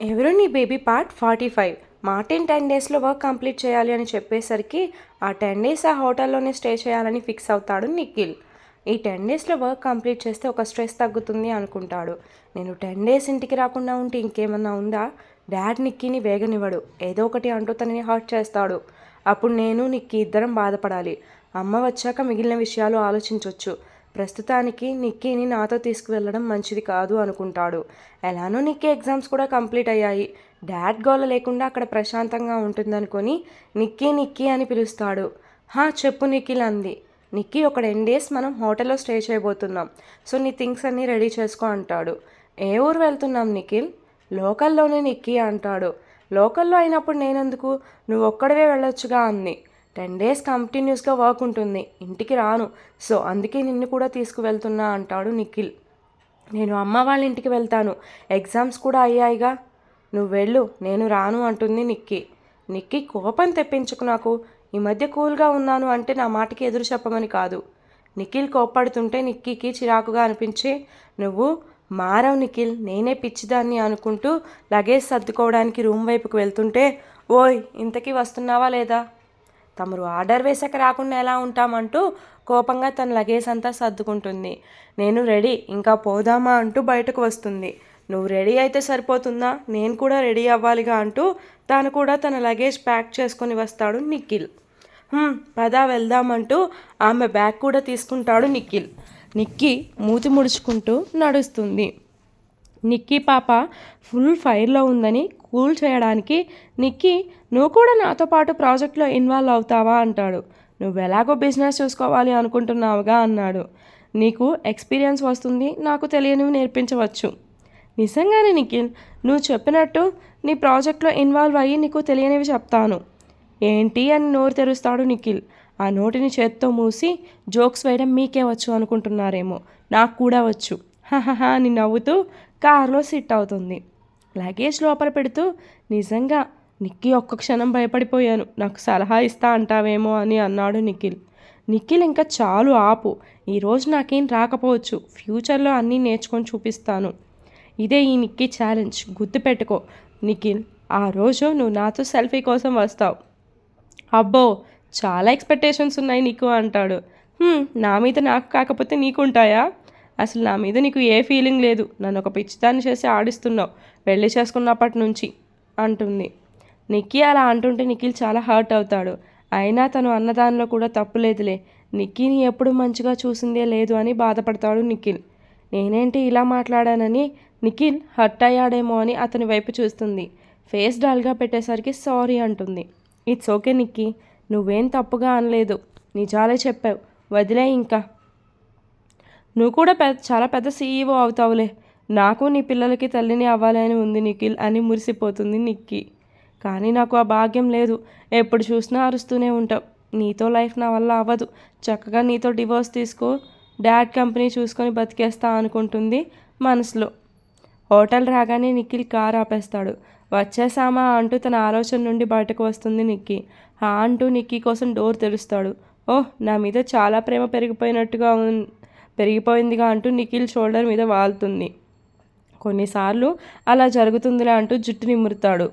ఎవరు నీ baby part forty five? Martin ten డేస్లో వర్క్ కంప్లీట్ చేయాలి అని చెప్పేసరికి ఆ టెన్ డేస్ ఆ హోటల్లోనే స్టే చేయాలని ఫిక్స్ అవుతాడు నిఖిల్. ఈ టెన్ డేస్లో వర్క్ కంప్లీట్ చేస్తే ఒక స్ట్రెస్ తగ్గుతుంది అనుకుంటాడు. నేను టెన్ డేస్ ఇంటికి రాకుండా ఉంటే ఇంకేమన్నా ఉందా? డాడ్ నిక్కీని వేగనివ్వడు. ఏదో ఒకటి అంటూ తనని హర్ట్ చేస్తాడు. అప్పుడు నేను నిక్కి ఇద్దరం బాధపడాలి. అమ్మ వచ్చాక మిగిలిన విషయాలు ఆలోచించవచ్చు ప్రస్తుతానికి నిక్కీని నాతో తీసుకువెళ్ళడం మంచిది కాదు అనుకుంటాడు. ఎలానో నిక్కీ ఎగ్జామ్స్ కూడా కంప్లీట్ అయ్యాయి. డాడ్ గోల లేకుండా అక్కడ ప్రశాంతంగా ఉంటుందనుకొని నిక్కీ నిక్కీ అని పిలుస్తాడు. హా చెప్పు నిఖిల్ అంది నిక్కీ ఒక టెన్ డేస్ మనం హోటల్లో స్టే చేయబోతున్నాం. సో నీ థింగ్స్ అన్నీ రెడీ చేసుకో అంటాడు. ఏ ఊరు వెళ్తున్నాం నిఖిల్? లోకల్లోనే నిక్కీ అంటాడు. లోకల్లో అయినప్పుడు నేనెందుకు? నువ్వు ఒక్కడవే వెళ్ళొచ్చుగా అంది. టెన్ డేస్ కంటిన్యూస్గా వర్క్ ఉంటుంది. ఇంటికి రాను. సో అందుకే నిన్ను కూడా తీసుకువెళ్తున్నా అంటాడు నిఖిల్. నేను అమ్మ వాళ్ళ ఇంటికి వెళ్తాను. ఎగ్జామ్స్ కూడా అయ్యాయిగా. నువ్వు వెళ్ళు నేను రాను అంటుంది నిక్కీ. నిక్కీ కోపం తెప్పించుకు నాకు ఈ మధ్య కూల్గా ఉన్నాను అంటే నా మాటకి ఎదురు చెప్పమని కాదు. నిఖిల్ కోప్పడుతుంటే నిక్కీకి చిరాకుగా అనిపించి నువ్వు మారవ్ నిఖిల్ నేనే పిచ్చిదాన్ని అనుకుంటూ లగేజ్ సర్దుకోవడానికి రూమ్ వైపుకు వెళ్తుంటే ఓయ్ ఇంతకీ వస్తున్నావా లేదా? తమరు ఆర్డర్ వేసాక రాకుండా ఎలా ఉంటామంటూ కోపంగా తన లగేజ్ అంతా సర్దుకుంటుంది. నేను రెడీ ఇంకా పోదామా అంటూ బయటకు వస్తుంది. నువ్వు రెడీ అయితే సరిపోతుందా? నేను కూడా రెడీ అవ్వాలిగా అంటూ తాను కూడా తన లగేజ్ ప్యాక్ చేసుకొని వస్తాడు నిఖిల్. పదా వెళ్దామంటూ ఆమె బ్యాగ్ కూడా తీసుకుంటాడు నిఖిల్. నిక్కి మూతి ముడుచుకుంటూ నడుస్తుంది. నిక్కీ పాప ఫుల్ ఫైర్లో ఉందని కూల్ చేయడానికి నిక్కీ నువ్వు కూడా నాతో పాటు ప్రాజెక్ట్లో ఇన్వాల్వ్ అవుతావా? అంటాడు. నువ్వు ఎలాగో బిజినెస్ చూసుకోవాలి అనుకుంటున్నావుగా? అన్నాడు. నీకు ఎక్స్పీరియన్స్ వస్తుంది నాకు తెలియనివి నేర్పించవచ్చు. నిజంగానే నిఖిల్ నువ్వు చెప్పినట్టు నీ ప్రాజెక్ట్లో ఇన్వాల్వ్ అయ్యి నీకు తెలియనివి చెప్తాను. ఏంటి? అని నోరు తెరుస్తాడు నిఖిల్. ఆ నోటిని చేత్తో మూసి జోక్స్ వేయడం మీకే వచ్చు అనుకుంటున్నారేమో. నాకు కూడా వచ్చు. హహహా అని నవ్వుతూ కారులో సిట్ అవుతుంది. లగేజ్ లోపల పెడుతూ నిజంగా నిక్కీ ఒక్క క్షణం భయపడిపోయాను. నాకు సలహా ఇస్తా అంటావేమో అని అన్నాడు నిఖిల్. నిఖిల్ ఇంకా చాలు ఆపు. ఈరోజు నాకేం రాకపోవచ్చు. ఫ్యూచర్లో అన్నీ నేర్చుకొని చూపిస్తాను. ఇదే ఈ నిక్కీ ఛాలెంజ్. గుర్తుపెట్టుకో నిఖిల్ ఆ రోజు నువ్వు నాతో సెల్ఫీ కోసం వస్తావు. అబ్బో చాలా ఎక్స్పెక్టేషన్స్ ఉన్నాయి నీకు అంటాడు. నా మీద నాకు కాకపోతే నీకుంటాయా? అసలు నా మీద నీకు ఏ ఫీలింగ్ లేదు. నన్ను ఒక పిచ్చిదాన్ని చేసి ఆడిస్తున్నావు. పెళ్ళి చేసుకున్నప్పటి నుంచి అంటుంది. నిక్కీ అలా అంటుంటే నిఖిల్ చాలా హర్ట్ అవుతాడు. అయినా తను అన్నదానిలో కూడా తప్పు లేదులే. నిక్కీని ఎప్పుడు మంచిగా చూసిందే లేదు అని బాధపడతాడు నిఖిల్. నేనేంటి ఇలా మాట్లాడానని నిఖిల్ హర్ట్ అయ్యాడేమో అని అతని వైపు చూస్తుంది. ఫేస్ డల్గా పెట్టేసరికి సారీ అంటుంది. It's okay Nikki. నువ్వేం తప్పుగా అనలేదు. నిజాలే చెప్పావు. వదిలే ఇంకా. నువ్వు కూడా పెద్ద చాలా పెద్ద సీఈఓ అవుతావులే. నాకు నీ పిల్లలకి తల్లిని అవ్వాలని ఉంది నిఖిల్ అని మురిసిపోతుంది నిక్కీ. కానీ నాకు ఆ భాగ్యం లేదు. ఎప్పుడు చూసినా అరుస్తూనే ఉంటావు. నీతో లైఫ్ నా వల్ల అవ్వదు. చక్కగా నీతో డివోర్స్ తీసుకో. డాడ్ కంపెనీ చూసుకొని బతికేస్తా అనుకుంటుంది మనసులో. హోటల్ రాగానే నిఖిల్ కార్ ఆపేస్తాడు. వచ్చేసామా అంటూ తన ఆలోచన నుండి బయటకు వస్తుంది నిక్కీ. హా అంటూ నిక్కీ కోసం డోర్ తెరుస్తాడు. ఓహ్ నా మీద చాలా ప్రేమ పెరిగిపోయినట్టుగా ఉన్ పెరిగిపోయిందిగా అంటూ నిఖిల్ షోల్డర్ మీద వాలుతుంది కొన్నిసార్లు అలా జరుగుతుందిలే అంటూ జుట్టు నిమురుతాడు.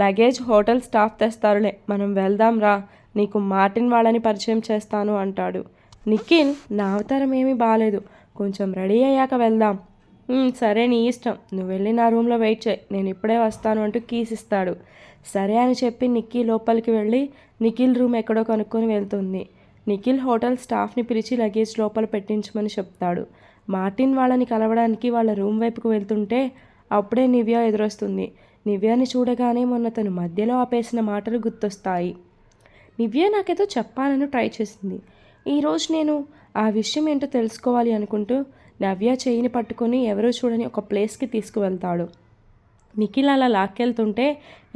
లగేజ్ హోటల్ స్టాఫ్ తెస్తారులే మనం వెళ్దాం రా నీకు మార్టిన్ వాళ్ళని పరిచయం చేస్తాను అంటాడు. నిఖిల్ నా అవతారం ఏమీ బాగాలేదు కొంచెం రెడీ అయ్యాక వెళ్దాం. సరే నీ ఇష్టం నువ్వు వెళ్ళి నా రూమ్లో వెయిట్ చేయి నేను ఇప్పుడే వస్తాను అంటూ కీస్ ఇస్తాడు. సరే అని చెప్పి నిక్కీ లోపలికి వెళ్ళి నిఖిల్ రూమ్ ఎక్కడో కనుక్కొని వెళ్తుంది. నిఖిల్ హోటల్ స్టాఫ్ని పిలిచి లగేజ్ లోపల పెట్టించమని చెప్తాడు. మార్టిన్ వాళ్ళని కలవడానికి వాళ్ళ రూమ్ వైపుకు వెళ్తుంటే అప్పుడే నివ్య ఎదురొస్తుంది. నివ్యాని చూడగానే మొన్న తను మధ్యలో ఆపేసిన మాటలు గుర్తొస్తాయి. నివ్య నాకేదో చెప్పాలని ట్రై చేసింది. ఈరోజు నేను ఆ విషయం ఏంటో తెలుసుకోవాలి అనుకుంటూ నవ్య చేయిని పట్టుకుని ఎవరో చూడని ఒక ప్లేస్కి తీసుకువెళ్తాడు. నిఖిల్ అలా లాక్కెళ్తుంటే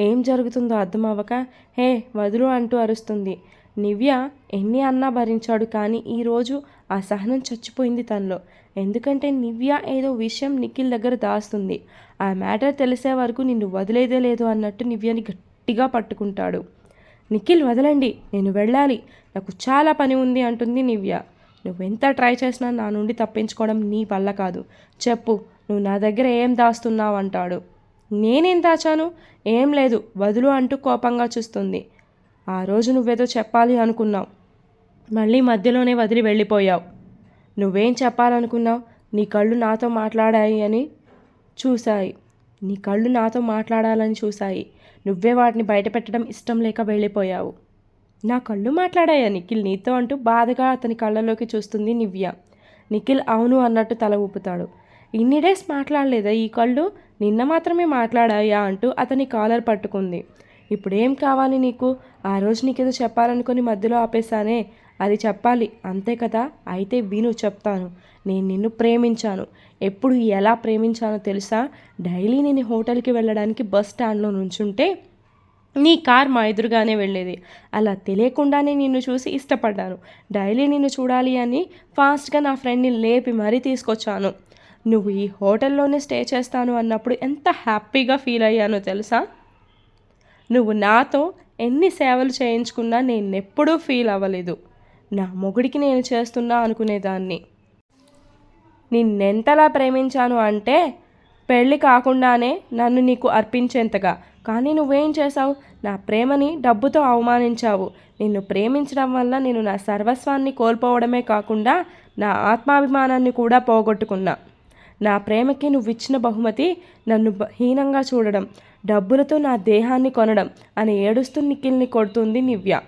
ఏం జరుగుతుందో అర్థం అవ్వక హే వదులు అంటూ అరుస్తుంది. నివ్య ఎన్ని అన్నా భరించాడు కానీ ఈరోజు ఆ సహనం చచ్చిపోయింది తనలో. ఎందుకంటే నివ్య ఏదో విషయం నిఖిల్ దగ్గర దాస్తుంది. ఆ మ్యాటర్ తెలిసే వరకు నిన్ను వదిలేదే లేదు అన్నట్టు నివ్యని గట్టిగా పట్టుకుంటాడు. నిఖిల్ వదలండి నేను వెళ్ళాలి. నాకు చాలా పని ఉంది అంటుంది నివ్య. నువ్వెంత ట్రై చేసినా నా నుండి తప్పించుకోవడం నీ వల్ల కాదు. చెప్పు నువ్వు నా దగ్గర ఏం దాస్తున్నావు అంటాడు. నేనేం దాచాను? ఏం లేదు వదులు అంటూ కోపంగా చూస్తుంది. ఆ రోజు నువ్వేదో చెప్పాలి అనుకున్నావు. మళ్ళీ మధ్యలోనే వదిలి వెళ్ళిపోయావు. నువ్వేం చెప్పాలనుకున్నావు? నీ కళ్ళు నాతో మాట్లాడాయి అని చూశాయి. నీ కళ్ళు నాతో మాట్లాడాలని చూశాయి. నువ్వే వాటిని బయటపెట్టడం ఇష్టం లేక వెళ్ళిపోయావు. నా కళ్ళు మాట్లాడాయా నిఖిల్? నీతో అంటూ బాధగా అతని కళ్ళలోకి చూస్తుంది నివ్య. నిఖిల్ అవును అన్నట్టు తల ఊపుతాడు. ఇన్ని డేస్ మాట్లాడలేదా? ఈ కళ్ళు నిన్న మాత్రమే మాట్లాడాయా? అంటూ అతని కాలర్ పట్టుకుంది. ఇప్పుడేం కావాలి నీకు? ఆ రోజు నీకేదో చెప్పాలనుకుని మధ్యలో ఆపేశానే. అది చెప్పాలి. అంతే కదా? అయితే విను చెప్తాను. నేను నిన్ను ప్రేమించాను. ఎప్పుడు ఎలా ప్రేమించానో తెలుసా? డైలీ నేను హోటల్కి వెళ్ళడానికి బస్ స్టాండ్లో నుంచుంటే నీ కార్ మా ఎదురుగానే వెళ్ళేది. అలా తెలియకుండానే నిన్ను చూసి ఇష్టపడ్డాను. డైలీ నిన్ను చూడాలి అని ఫాస్ట్గా నా ఫ్రెండ్ని లేపి మరీ తీసుకొచ్చాను. నువ్వు ఈ హోటల్లోనే స్టే చేస్తాను అన్నప్పుడు ఎంత హ్యాపీగా ఫీల్ అయ్యానో తెలుసా? నువ్వు నాతో ఎన్ని సేవలు చేయించుకున్నా నేను ఎప్పుడూ ఫీల్ అవ్వలేదు. నా మొగుడికి నేను చేస్తున్నా అనుకునేదాన్ని. నిన్నెంతలా ప్రేమించాను అంటే పెళ్ళి కాకుండానే నన్ను నీకు అర్పించేంతగా. కానీ నువ్వేం చేశావు? నా ప్రేమని డబ్బుతో అవమానించావు. నిన్ను ప్రేమించడం వల్ల నేను నా సర్వస్వాన్ని కోల్పోవడమే కాకుండా నా ఆత్మాభిమానాన్ని కూడా పోగొట్టుకున్నా. నా ప్రేమకి నువ్వు ఇచ్చిన బహుమతి నన్ను హీనంగా చూడడం డబ్బులతో నా దేహాన్ని కొనడం అని ఏడుస్తూ నిఖిల్ని కొడుతుంది నివ్య.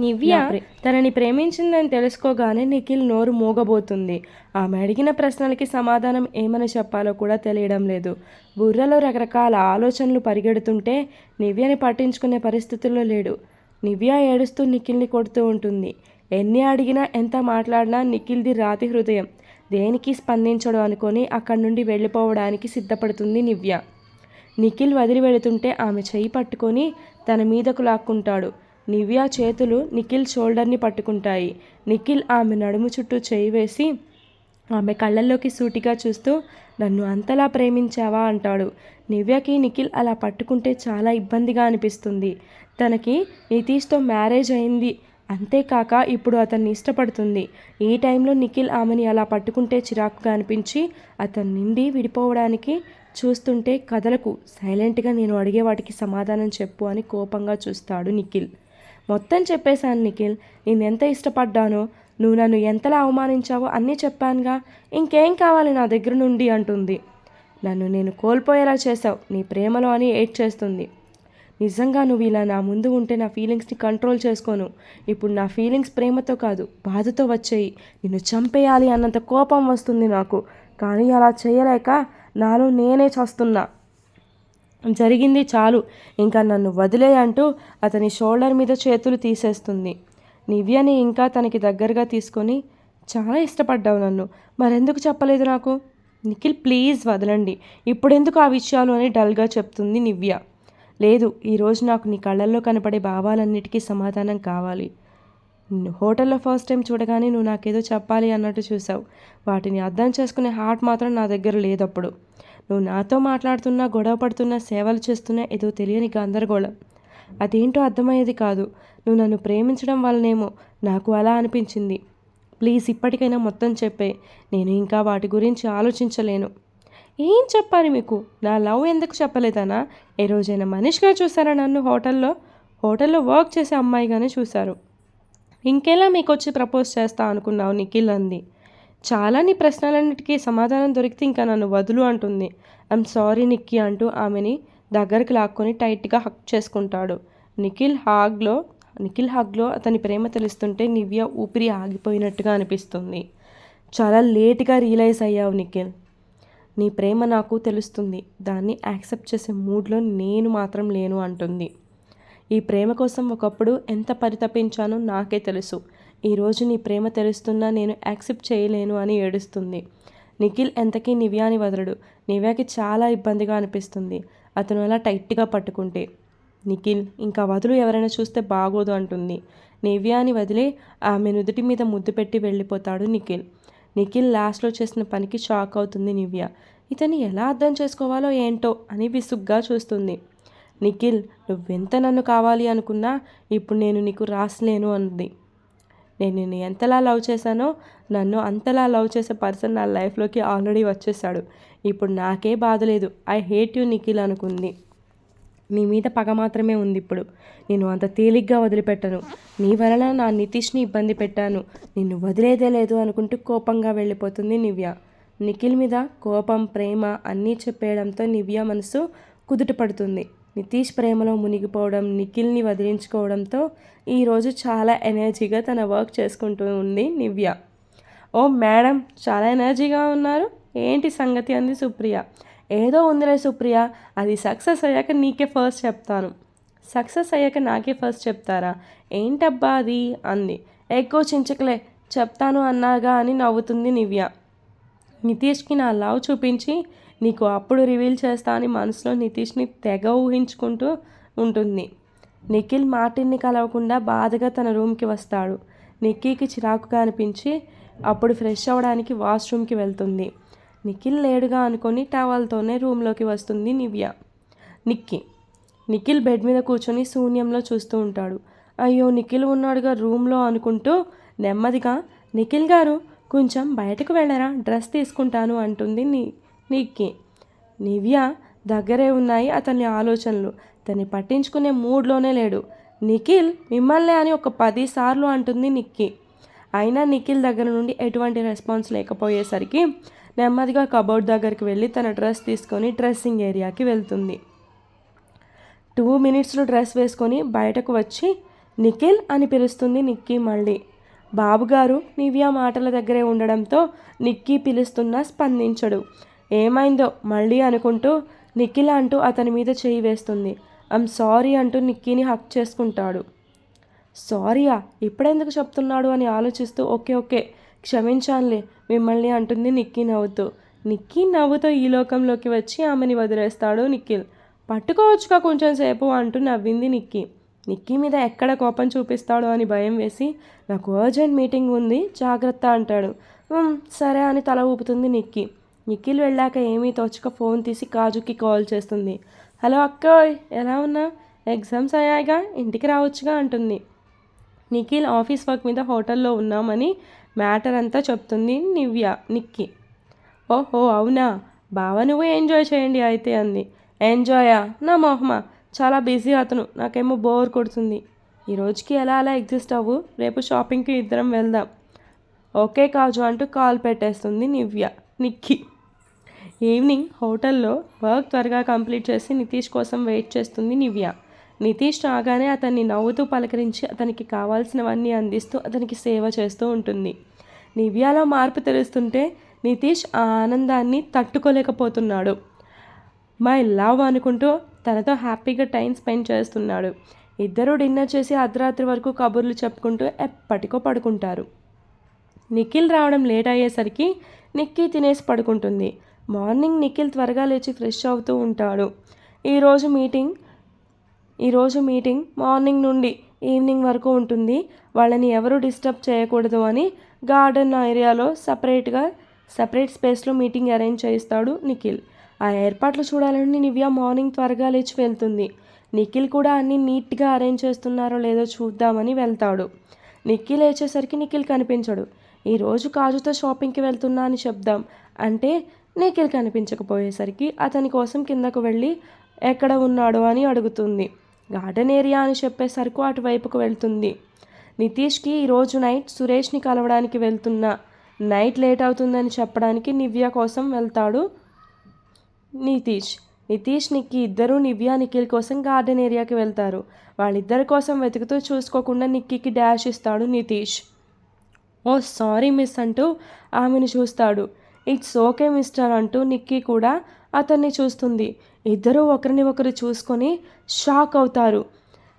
నివ్య? తనని ప్రేమించిందని తెలుసుకోగానే నిఖిల్ నోరు మూగబోతుంది. ఆమె అడిగిన ప్రశ్నలకి సమాధానం ఏమని చెప్పాలో కూడా తెలియడం లేదు. బుర్రలో రకరకాల ఆలోచనలు పరిగెడుతుంటే నివ్యని పట్టించుకునే పరిస్థితుల్లో లేడు. నివ్య ఏడుస్తూ నిఖిల్ని కొడుతూ ఉంటుంది. ఎన్ని అడిగినా ఎంత మాట్లాడినా నిఖిల్ది రాతి హృదయం. దేనికి స్పందించడు అనుకొని అక్కడి నుండి వెళ్ళిపోవడానికి సిద్ధపడుతుంది నివ్య. నిఖిల్ వదిలి వెళుతుంటే ఆమె చేయి పట్టుకొని తన మీదకు లాక్కుంటాడు. నివ్య చేతులు నిఖిల్ షోల్డర్ని పట్టుకుంటాయి. నిఖిల్ ఆమె నడుము చుట్టూ చేయి వేసి ఆమె కళ్ళల్లోకి సూటిగా చూస్తూ నన్ను అంతలా ప్రేమించావా? అంటాడు. నివ్యకి నిఖిల్ అలా పట్టుకుంటే చాలా ఇబ్బందిగా అనిపిస్తుంది. తనకి నితీష్తో మ్యారేజ్ అయింది. అంతేకాక ఇప్పుడు అతన్ని ఇష్టపడుతుంది. ఈ టైంలో నిఖిల్ ఆమెని అలా పట్టుకుంటే చిరాకుగా అనిపించి అతని నుండి విడిపోవడానికి చూస్తుంటే కథలకు సైలెంట్గా నేను అడిగే వాటికి సమాధానం చెప్పు అని కోపంగా చూస్తాడు నిఖిల్. మొత్తం చెప్పేశాను నిఖిల్ నేను ఎంత ఇష్టపడ్డానో నువ్వు నన్ను ఎంతలా అవమానించావో అన్నీ చెప్పానుగా ఇంకేం కావాలి నా దగ్గర నుండి? అంటుంది. నన్ను నేను కోల్పోయేలా చేశావు నీ ప్రేమలో అని ఏడ్ చేస్తుంది నిజంగా నువ్వు ఇలా నా ముందు ఉంటే నా ఫీలింగ్స్ని కంట్రోల్ చేసుకోను. ఇప్పుడు నా ఫీలింగ్స్ ప్రేమతో కాదు బాధతో వచ్చాయి. నిన్ను చంపేయాలి అన్నంత కోపం వస్తుంది నాకు. కానీ అలా చేయలేక నాలో నేనే చస్తున్నా. జరిగింది చాలు. ఇంకా నన్ను వదిలే అంటూ అతని షోల్డర్ మీద చేతులు తీసేస్తుంది. నివ్యని ఇంకా తనకి దగ్గరగా తీసుకొని చాలా ఇష్టపడ్డావు నన్ను. మరెందుకు చెప్పలేదు నాకు? నిఖిల్ ప్లీజ్ వదలండి. ఇప్పుడెందుకు ఆ విషయాలు? అని డల్గా చెప్తుంది నివ్య. లేదు ఈరోజు నాకు నీ కళ్ళల్లో కనపడే భావాలన్నిటికీ సమాధానం కావాలి. హోటల్లో ఫస్ట్ టైం చూడగానే నువ్వు నాకేదో చెప్పాలి అన్నట్టు చూసావు వాటిని అర్థం చేసుకునే హార్ట్ మాత్రం నా దగ్గర లేదప్పుడు. నువ్వు నాతో మాట్లాడుతున్నా గొడవ పడుతున్నా సేవలు చేస్తున్నా ఏదో తెలియని గందరగోళం. అదేంటో అర్థమయ్యేది కాదు. నువ్వు నన్ను ప్రేమించడం వల్లనేమో నాకు అలా అనిపించింది. ప్లీజ్ ఇప్పటికైనా మొత్తం చెప్పే. నేను ఇంకా వాటి గురించి ఆలోచించలేను. ఏం చెప్పాలి మీకు? నా లవ్ ఎందుకు చెప్పలేదనా ఏ రోజైనా మనిషిగా చూసారా నన్ను హోటల్లో? హోటల్లో వర్క్ చేసే అమ్మాయిగానే చూశారు. ఇంకెలా మీకు వచ్చి ప్రపోజ్ చేస్తా అనుకున్నావు నిఖిల్ అంది. చాలా నీ ప్రశ్నలన్నిటికీ సమాధానం దొరికితే ఇంకా నన్ను వదులు అంటుంది. ఐమ్ సారీ నిక్కి అంటూ ఆమెని దగ్గరికి లాక్కొని టైట్గా హక్ చేసుకుంటాడు. నిఖిల్ హాగ్లో నిఖిల్ హాగ్లో అతని ప్రేమ తెలుస్తుంటే నివ్య ఊపిరి ఆగిపోయినట్టుగా అనిపిస్తుంది. చాలా లేట్గా రియలైజ్ అయ్యావు నిఖిల్. నీ ప్రేమ నాకు తెలుస్తుంది. దాన్ని యాక్సెప్ట్ చేసే మూడ్లో నేను మాత్రం లేను అంటుంది. ఈ ప్రేమ కోసం ఒకప్పుడు ఎంత పరితపించానో నాకే తెలుసు. ఈరోజు నీ ప్రేమ తెలుస్తున్నా నేను యాక్సెప్ట్ చేయలేను అని ఏడుస్తుంది. నిఖిల్ ఎంతకీ నివ్యాని వదలడు. నివ్యాకి చాలా ఇబ్బందిగా అనిపిస్తుంది. అతను అలా టైట్గా పట్టుకుంటే. నిఖిల్ ఇంకా వదులు ఎవరైనా చూస్తే బాగోదు అంటుంది. నివ్యాని వదిలి ఆమె నుదుటి మీద ముద్దు పెట్టి వెళ్ళిపోతాడు నిఖిల్. నిఖిల్ లాస్ట్లో చేసిన పనికి షాక్ అవుతుంది నివ్య. ఇతన్ని ఎలా అర్థం చేసుకోవాలో ఏంటో అని విసుగ్గా చూస్తుంది. నిఖిల్ నువ్వెంత నన్ను కావాలి అనుకున్నా ఇప్పుడు నేను నీకు రాసలేను అంది. నేను నిన్ను ఎంతలా లవ్ చేశానో నన్ను అంతలా లవ్ చేసే పర్సన్ నా లైఫ్లోకి ఆల్రెడీ వచ్చేసాడు ఇప్పుడు నాకే బాధ లేదు ఐ హేట్ యూ నిఖిల్ అనుకుంది. నీ మీద పగ మాత్రమే ఉంది ఇప్పుడు. నేను అంత తేలిగ్గా వదిలిపెట్టను. నీ వలన నా నితీష్ని ఇబ్బంది పెట్టాను. నిన్ను వదిలేదే లేదు అనుకుంటూ కోపంగా వెళ్ళిపోతుంది నివ్య. నిఖిల్ మీద కోపం ప్రేమ అన్నీ చెప్పేయడంతో నివ్య మనసు కుదుట పడుతుంది నితీష్ ప్రేమలో మునిగిపోవడం నిఖిల్ని వదిలించుకోవడంతో ఈరోజు చాలా ఎనర్జీగా తన వర్క్ చేసుకుంటూ ఉంది నివ్య. ఓ మేడం చాలా ఎనర్జీగా ఉన్నారు. ఏంటి సంగతి అంది సుప్రియ. ఏదో ఉందిలే సుప్రియ అది సక్సెస్ అయ్యాక నీకే ఫస్ట్ చెప్తాను. సక్సెస్ అయ్యాక నాకే ఫస్ట్ చెప్తారా? ఏంటబ్బా అది? అంది. ఎక్కువ చించకలే చెప్తాను అన్నాగా అని నవ్వుతుంది నివ్య. నితీష్కి నా లవ్ చూపించి నీకు అప్పుడు రివీల్ చేస్తా అని మనసులో నితీష్ని తెగ ఊహించుకుంటూ ఉంటుంది. నిఖిల్ మార్టిన్ని కలవకుండా బాధగా తన రూమ్కి వస్తాడు. నిక్కీకి చిరాకుగా అనిపించి అప్పుడు ఫ్రెష్ అవ్వడానికి వాష్రూమ్కి వెళ్తుంది. నిఖిల్ లేడుగా అనుకొని టవల్తోనే రూమ్లోకి వస్తుంది నివ్య. నిక్కి. నిఖిల్ బెడ్ మీద కూర్చొని శూన్యంలో చూస్తూ ఉంటాడు. అయ్యో నిఖిల్ ఉన్నాడుగా రూమ్లో అనుకుంటూ నెమ్మదిగా నిఖిల్ గారు కొంచెం బయటకు వెళ్ళరా డ్రెస్ తీసుకుంటాను అంటుంది ని నిక్కి. నివ్య దగ్గరే ఉన్నాయి అతని ఆలోచనలు. తన్ని పట్టించుకునే మూడ్లోనే లేడు. నిఖిల్ మిమ్మల్నే అని ఒక పది సార్లు అంటుంది నిక్కి. అయినా నిఖిల్ దగ్గర నుండి ఎటువంటి రెస్పాన్స్ లేకపోయేసరికి నెమ్మదిగా కబోర్డ్ దగ్గరికి వెళ్ళి తన డ్రెస్ తీసుకొని డ్రెస్సింగ్ ఏరియాకి వెళ్తుంది. టూ మినిట్స్లో డ్రెస్ వేసుకొని బయటకు వచ్చి నిఖిల్ అని పిలుస్తుంది నిక్కీ మళ్ళీ. బాబుగారు నివ్య మాటల దగ్గరే ఉండడంతో నిక్కీ పిలుస్తున్నా స్పందించడు. ఏమైందో మళ్ళీ అనుకుంటూ నిఖిల్ అంటూ అతని మీద చేయి వేస్తుంది. ఐమ్ సారీ అంటూ నిక్కీని హక్ చేసుకుంటాడు. సారీయా? ఇప్పుడెందుకు చెప్తున్నాడు అని ఆలోచిస్తూ ఓకే ఓకే క్షమించానులే మిమ్మల్ని అంటుంది నిక్కీ నవ్వుతూ. నిక్కీ నవ్వుతో ఈ లోకంలోకి వచ్చి ఆమెని వదిలేస్తాడు నిఖిల్. పట్టుకోవచ్చుగా కొంచెం సేపు అంటూ నవ్వింది నిక్కీ. నిక్కీ మీద ఎక్కడ కోపం చూపిస్తాడో అని భయం వేసి నాకు అర్జెంట్ మీటింగ్ ఉంది జాగ్రత్త అంటాడు. సరే అని తల ఊపుతుంది నిక్కీ. నిఖిల్ వెళ్ళాక ఏమీ తోచక ఫోన్ తీసి కాజుకి కాల్ చేస్తుంది. హలో అక్క ఎలా ఉన్నా? ఎగ్జామ్స్ అయ్యాయిగా? ఇంటికి రావచ్చుగా అంటుంది. నిఖిల్ ఆఫీస్ వర్క్ మీద హోటల్లో ఉన్నామని మ్యాటర్ అంతా చెప్తుంది నివ్య నిక్కి. ఓహో అవునా? బావ నువ్వు ఎంజాయ్ చేయండి అయితే అంది. ఎంజాయా? నా మొహమా? చాలా బిజీ అతను. నాకేమో బోర్ కొడుతుంది. ఈ రోజుకి ఎలా అలా ఎగ్జిస్ట్ అవ్వు? రేపు షాపింగ్కి ఇద్దరం వెళ్దాం. ఓకే కాజు అంటూ కాల్ పెట్టేస్తుంది నివ్య నిక్కి. ఈవినింగ్ హోటల్లో వర్క్ త్వరగా కంప్లీట్ చేసి నితీష్ కోసం వెయిట్ చేస్తుంది నివ్య. నితీష్ రాగానే అతన్ని నవ్వుతూ పలకరించి అతనికి కావాల్సినవన్నీ అందిస్తూ అతనికి సేవ చేస్తూ ఉంటుంది. నివ్యాలో మార్పు తెలుస్తుంటే నితీష్ ఆ ఆనందాన్ని తట్టుకోలేకపోతున్నాడు. మై లవ్ అనుకుంటూ తనతో హ్యాపీగా టైం స్పెండ్ చేస్తున్నాడు. ఇద్దరూ డిన్నర్ చేసి అర్ధరాత్రి వరకు కబుర్లు చెప్పుకుంటూ ఎప్పటికో పడుకుంటారు. నిఖిల్ రావడం లేట్ అయ్యేసరికి నిక్కీ తినేసి పడుకుంటుంది. మార్నింగ్ నిఖిల్ త్వరగా లేచి ఫ్రెష్ అవుతూ ఉంటాడు. ఈరోజు మీటింగ్ ఈరోజు మీటింగ్ మార్నింగ్ నుండి ఈవినింగ్ వరకు ఉంటుంది. వాళ్ళని ఎవరు డిస్టర్బ్ చేయకూడదు అని గార్డెన్ ఏరియాలో సపరేట్గా సపరేట్ స్పేస్లో మీటింగ్ అరేంజ్ చేయిస్తాడు నిఖిల్. ఆ ఏర్పాట్లు చూడాలని నివ్య మార్నింగ్ త్వరగా లేచి వెళ్తుంది. నిఖిల్ కూడా అన్ని నీట్గా అరేంజ్ చేస్తున్నారో లేదో చూద్దామని వెళ్తాడు. నిఖిల్ లేచేసరికి నిఖిల్ కనిపించడు. ఈరోజు కాజుతో షాపింగ్కి వెళ్తున్నా అని చెప్దాం అంటే నిఖిల్ కనిపించకపోయేసరికి అతని కోసం కిందకు వెళ్ళి ఎక్కడ ఉన్నాడో అని అడుగుతుంది. గార్డెన్ ఏరియా అని చెప్పేసరికి అటువైపుకు వెళ్తుంది. నితీష్కి ఈరోజు నైట్ సురేష్ని కలవడానికి వెళ్తున్నా. నైట్ లేట్ అవుతుందని చెప్పడానికి నివ్య కోసం వెళ్తాడు నితీష్. నితీష్ నిక్కి ఇద్దరు నివ్య నిఖిల్ కోసం గార్డెన్ ఏరియాకి వెళ్తారు. వాళ్ళిద్దరి కోసం వెతుకుతూ చూసుకోకుండా నిక్కీకి డాష్ ఇస్తాడు నితీష్. ఓ సారీ మిస్ అంటూ ఆమెను చూస్తాడు. ఇట్స్ ఓకే మిస్టర్ అంటూ నిక్కీ కూడా అతన్ని చూస్తుంది. ఇద్దరూ ఒకరిని ఒకరు చూసుకొని షాక్ అవుతారు.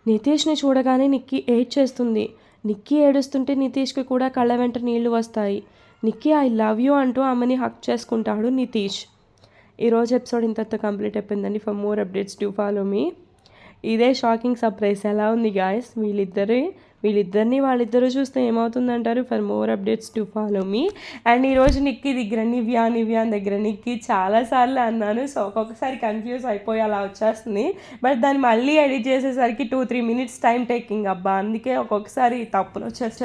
నితీష్ని చూడగానే నిక్కీ ఏడ్ చేస్తుంది నిక్కీ ఏడుస్తుంటే నితీష్కి కూడా కళ్ళ వెంట నీళ్ళు వస్తాయి. నిక్కీ ఐ లవ్ యూ అంటూ ఆమెని హక్ చేసుకుంటాడు నితీష్. ఈరోజు ఎపిసోడ్ ఇంతతో కంప్లీట్ అయిపోయిందండి. For more updates to follow me. ఇదే షాకింగ్ సర్ప్రైజ్. ఎలా ఉంది గాయస్? వీళ్ళిద్దరే వీళ్ళిద్దరిని వాళ్ళిద్దరూ చూస్తే ఏమవుతుందంటారు? For more updates to follow me and ఈరోజు నిక్కి దగ్గర నివ్యా నివ్యా దగ్గర నిక్కి చాలాసార్లు అన్నాను. సో ఒక్కొక్కసారి కన్ఫ్యూజ్ అయిపోయి అలా వచ్చేస్తుంది. బట్ దాన్ని మళ్ళీ ఎడిట్ చేసేసరికి two three minutes time taking అబ్బా అందుకే ఒక్కొక్కసారి తప్పులు వచ్చేస్తే